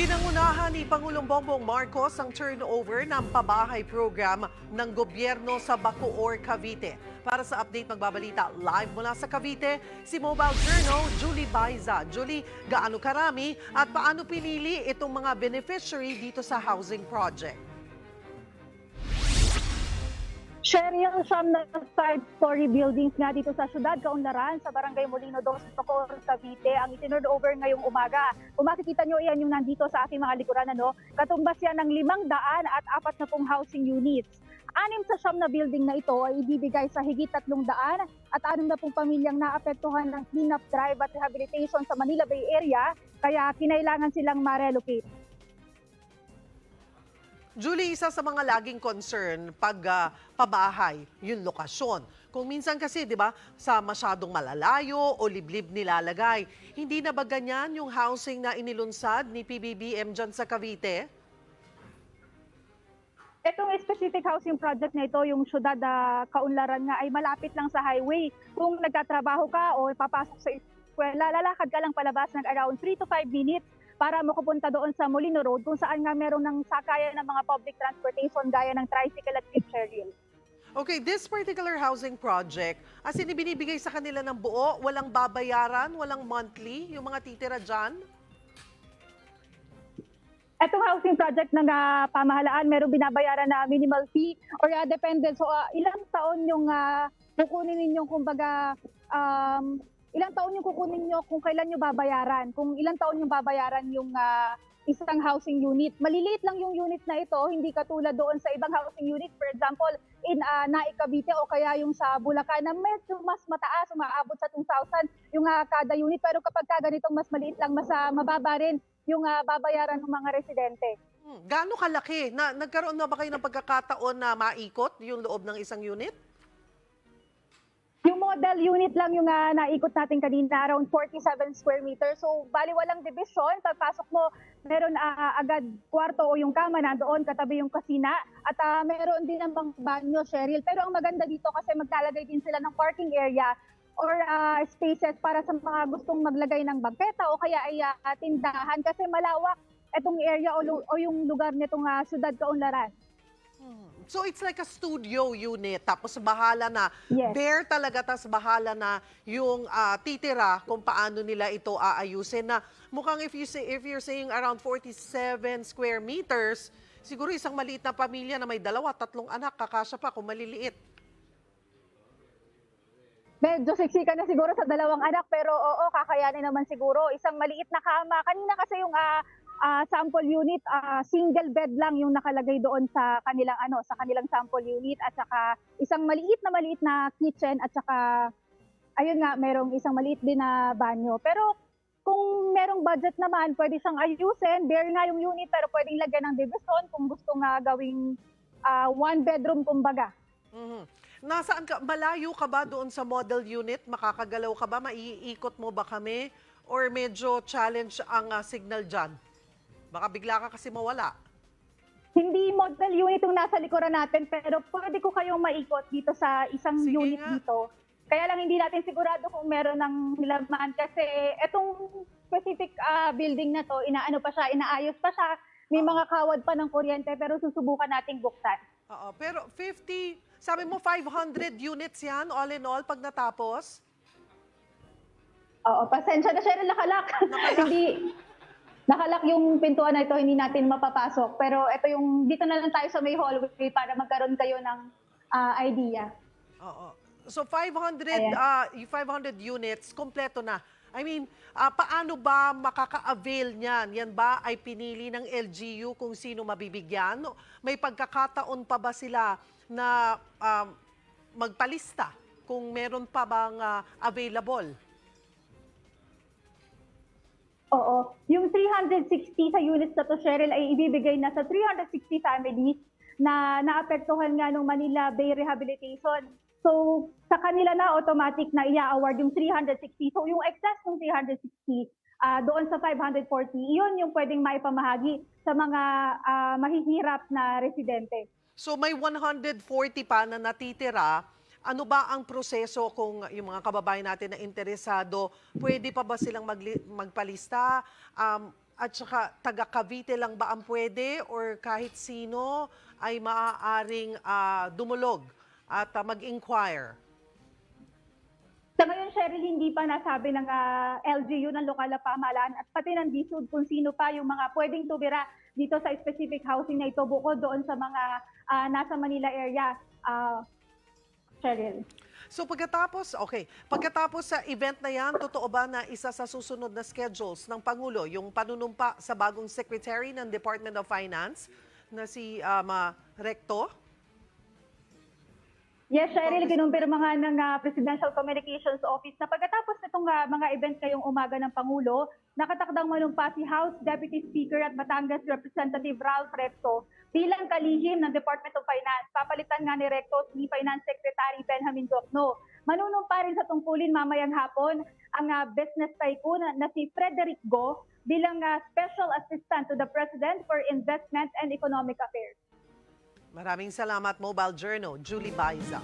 Pinangunahan ni Pangulong Bongbong Marcos ang turnover ng pabahay program ng gobyerno sa Bacoor, Cavite. Para sa update magbabalita live mula sa Cavite, si Mobile Journal Julie Baiza. Julie, gaano karami at paano pinili itong mga beneficiary dito sa housing project? Share yung siyam na five-story buildings nga dito sa syudad, Kaunlaran, sa Barangay Molino 2, Bacoor, Cavite, ang itinurn over ngayong umaga. Kung makikita nyo, yan yung nandito sa aking mga likuran, ano, katumbas yan ng limang daan at apat na pong housing units. Anim sa siyam na building na ito ay ibibigay sa higit tatlong daan at anim na pong pamilyang naapektuhan ng cleanup drive at rehabilitation sa Manila Bay Area, kaya kinailangan silang ma-relocate. Julie, isa sa mga laging concern pag ah, pabahay, yung lokasyon. Kung minsan kasi, di ba, sa masyadong malalayo o liblib nilalagay, hindi na ba ganyan yung housing na inilunsad ni PBBM dyan sa Cavite? Itong specific housing project na ito, yung syudad uh, Kaunlaran nga ay malapit lang sa highway. Kung nagtatrabaho ka o papasok sa eskwela, lalakad ka lang palabas ng around 3 to 5 minutes para makapunta doon sa Molino Road kung saan nga meron ng sakayan ng mga public transportation gaya ng tricycle at wheelchair rail. Okay, this particular housing project, as in ibinibigay sa kanila ng buo, walang babayaran, walang monthly, yung mga titira dyan? Itong housing project ng ah, pamahalaan, meron binabayaran na minimal fee or ah, depende. So ah, ilang taon yung ah, kukunin ninyong kumbaga um, ilang taon yung kukunin nyo kung kailan nyo babayaran. Kung ilang taon yung babayaran yung ah, isang housing unit. Maliliit lang yung unit na ito, hindi katulad doon sa ibang housing unit. For example, in uh, Naik o kaya yung sa Bulacan na medyo mas mataas, umaabot sa 2,000 yung ah, kada unit. Pero kapag ka ganitong mas maliit lang, mas ah, mababa rin yung ah, babayaran ng mga residente. Hmm, gaano kalaki? Na, nagkaroon na ba kayo ng pagkakataon na maikot yung loob ng isang unit? Yung model unit lang yung ah, naikot natin kanina, around 47 square meters. So, bali walang division. Pagpasok mo, meron ah, agad kwarto o yung kama nandoon, katabi yung kasina. At ah, meron din namang banyo, Cheryl. Pero ang maganda dito kasi maglalagay din sila ng parking area or ah, spaces para sa mga gustong maglagay ng bangketa o kaya ay ah, tindahan kasi malawak itong area o, o yung lugar nitong uh, syudad Kaunlaran. So it's like a studio unit, tapos bahala na, Yes. bare talaga, tapos bahala na yung ah, titira kung paano nila ito aayusin na mukhang if, you say, if you're saying around 47 square meters, siguro isang maliit na pamilya na may dalawa, tatlong anak, kakasya pa kung maliliit. Medyo siksika na siguro sa dalawang anak pero oo, kakayanin naman siguro. Isang maliit na kama. Kanina kasi yung ah, ah, sample unit, ah, single bed lang yung nakalagay doon sa kanilang ano, sa kanilang sample unit at saka isang maliit na maliit na kitchen at saka ayun nga, merong isang maliit din na banyo. Pero kung merong budget naman, pwede siyang ayusin. Bare nga yung unit pero pwedeng lagyan ng division kung gusto nga gawing ah, one bedroom kumbaga. Mhm. Nasaan ka? Malayo ka ba doon sa model unit? Makakagalaw ka ba? Maiikot mo ba kami? Or medyo challenge ang ah, signal dyan? Baka bigla ka kasi mawala. Hindi model unit yung nasa likuran natin, pero pwede ko kayong maikot dito sa isang Sige unit nga. dito. Kaya lang hindi natin sigurado kung meron ng nilaman kasi itong specific ah, building na to, inaano pa siya, inaayos pa siya. May mga kawad pa ng kuryente pero susubukan nating buksan. Oo, pero 50, sabi mo 500 units yan, all in all, pag natapos? Oo, pasensya na siya nakalak. hindi nakalak yung pintuan na ito, hindi natin mapapasok. Pero ito yung, dito na lang tayo sa may hallway para magkaroon kayo ng ah, idea. Oo. So 500, Ayan. ah, yung 500 units, kompleto na. I mean, ah, paano ba makaka-avail niyan? Yan ba ay pinili ng LGU kung sino mabibigyan? May pagkakataon pa ba sila na um, magpalista kung meron pa bang ah, available? Oo. Yung 360 sa units na to, Cheryl, ay ibibigay na sa 360 families na naapektuhan nga ng Manila Bay Rehabilitation. So, sa kanila na automatic na i-award yung 360. So, yung excess ng 360, ah, doon sa 540, yun yung pwedeng maipamahagi sa mga ah, mahihirap na residente. So may 140 pa na natitira. Ano ba ang proseso kung yung mga kababayan natin na interesado, pwede pa ba silang magpalista? Um, At saka taga Cavite lang ba ang pwede or kahit sino ay maaaring ah, dumulog at ah, mag-inquire? Sa ngayon, Cheryl, hindi pa nasabi ng ah, LGU ng lokal na pamahalaan at pati ng DSUD kung sino pa yung mga pwedeng tumira dito sa specific housing na ito bukod doon sa mga ah, nasa Manila area. Ah, Cheryl. So pagkatapos, okay, pagkatapos sa event na yan, totoo ba na isa sa susunod na schedules ng Pangulo, yung panunumpa sa bagong Secretary ng Department of Finance na si um, ah, Recto? Yes, Cheryl, kinumpirma nga ng ah, Presidential Communications Office na pagkatapos nitong ah, mga event ngayong umaga ng Pangulo, nakatakdang manumpa si House Deputy Speaker at Batangas Representative Ralph Recto bilang kalihim ng Department of Finance. Papalitan nga ni Recto si Finance Secretary Benjamin Jokno. Manunumpa rin sa tungkulin mamayang hapon ang ah, business tycoon na, si Frederick Go bilang ah, Special Assistant to the President for Investment and Economic Affairs. Maraming salamat, Mobile Journal, Julie Baiza.